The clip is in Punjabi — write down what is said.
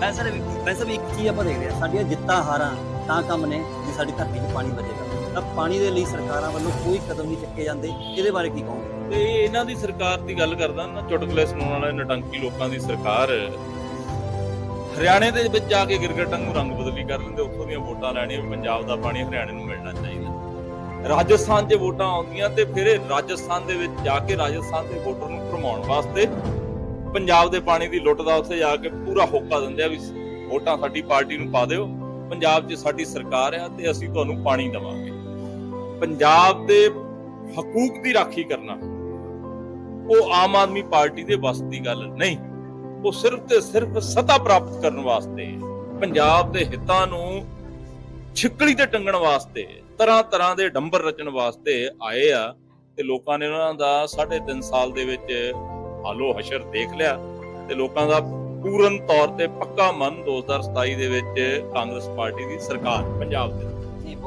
ਵੈਸੇ ਵੀ ਵੈਸੇ ਵੀ ਇੱਕ ਚੀਜ਼ ਆਪਾਂ ਦੇਖਦੇ ਆ ਸਾਡੀਆਂ ਜਿੱਤਾਂ ਹਾਰਾਂ ਤਾਂ ਕੰਮ ਨੇ ਜੇ ਸਾਡੀ ਧਰਤੀ 'ਚ ਪਾਣੀ ਬਚੇਗਾ ਤਾਂ ਪਾਣੀ ਦੇ ਲਈ ਸਰਕਾਰਾਂ ਵੱਲੋਂ ਕੋਈ ਕਦਮ ਨਹੀਂ ਚੱਕੇ ਜਾਂਦੇ, ਇਹਦੇ ਬਾਰੇ ਕੀ ਕਹੋਗੇ? ਤੇ ਇਹਨਾਂ ਦੀ ਸਰਕਾਰ ਦੀ ਗੱਲ ਕਰਦਾ ਨਾ, ਚੁਟਕਲੇ ਸੁਣਾਉਣ ਵਾਲੇ ਨਟੰਕੀ ਲੋਕਾਂ ਦੀ ਸਰਕਾਰ, ਹਰਿਆਣੇ ਦੇ ਵਿੱਚ ਜਾ ਕੇ ਗਿਰਗਟਾਂ ਨੂੰ ਰੰਗ ਬਦਲੀ ਕਰ ਲੈਂਦੇ, ਉੱਥੋਂ ਦੀਆਂ ਵੋਟਾਂ ਲੈਣੀਆਂ ਪੰਜਾਬ ਦਾ ਪਾਣੀ ਹਰਿਆਣੇ ਨੂੰ ਮਿਲਣਾ ਚਾਹੀਦਾ। ਰਾਜਸਥਾਨ 'ਚ ਵੋਟਾਂ ਆਉਂਦੀਆਂ ਤੇ ਫਿਰ ਰਾਜਸਥਾਨ ਦੇ ਵਿੱਚ ਜਾ ਕੇ ਰਾਜਸਥਾਨ ਦੇ ਵੋਟਰ ਨੂੰ ਭਰਮਾਉਣ ਵਾਸਤੇ ਪੰਜਾਬ ਦੇ ਪਾਣੀ ਦੀ ਲੁੱਟ ਦਾ ਉੱਥੇ ਜਾ ਕੇ ਪੂਰਾ ਹੋਕਾ ਦਿੰਦੇ ਆ ਵੀ ਵੋਟਾਂ ਸਾਡੀ ਪਾਰਟੀ ਨੂੰ ਪਾ ਦਿਓ। ਪੰਜਾਬ 'ਚ ਸਾਡੀ ਸਰਕਾਰ ਆ ਤੇ ਅਸੀਂ ਤੁਹਾਨੂੰ ਪਾਣੀ ਦੇਵਾਂਗੇ। ਪੰਜਾਬ ਦੇ ਹਕੂਕ ਦੀ ਰਾਖੀ ਕਰਨਾ, ਉਹ ਆਮ ਆਦਮੀ ਪਾਰਟੀ ਦੇ ਵੱਸ ਦੀ ਗੱਲ ਨਹੀਂ। ਉਹ ਸਿਰਫ ਤੇ ਸਿਰਫ ਸਤਾ ਪ੍ਰਾਪਤ ਕਰਨ ਵਾਸਤੇ, ਪੰਜਾਬ ਦੇ ਹਿੱਤਾਂ ਨੂੰ ਛਿੱਕੜੀ ਤੇ ਟੰਗਣ ਵਾਸਤੇ ਤਰ੍ਹਾਂ ਤਰ੍ਹਾਂ ਦੇ ਡੰਬਰ ਰਚਣ ਵਾਸਤੇ ਆਏ ਆ ਤੇ ਲੋਕਾਂ ਨੇ ਉਹਨਾਂ ਦਾ 3.5 ਸਾਲ ਦੇ ਵਿੱਚ ਹਾਲੋ ਹਸ਼ਰ ਦੇਖ ਲਿਆ ਤੇ ਲੋਕਾਂ ਦਾ ਪੂਰਨ ਤੌਰ ਤੇ ਪੱਕਾ ਮਨ 2027 ਦੇ ਵਿੱਚ ਕਾਂਗਰਸ ਪਾਰਟੀ ਦੀ ਸਰਕਾਰ ਪੰਜਾਬ ਦੇ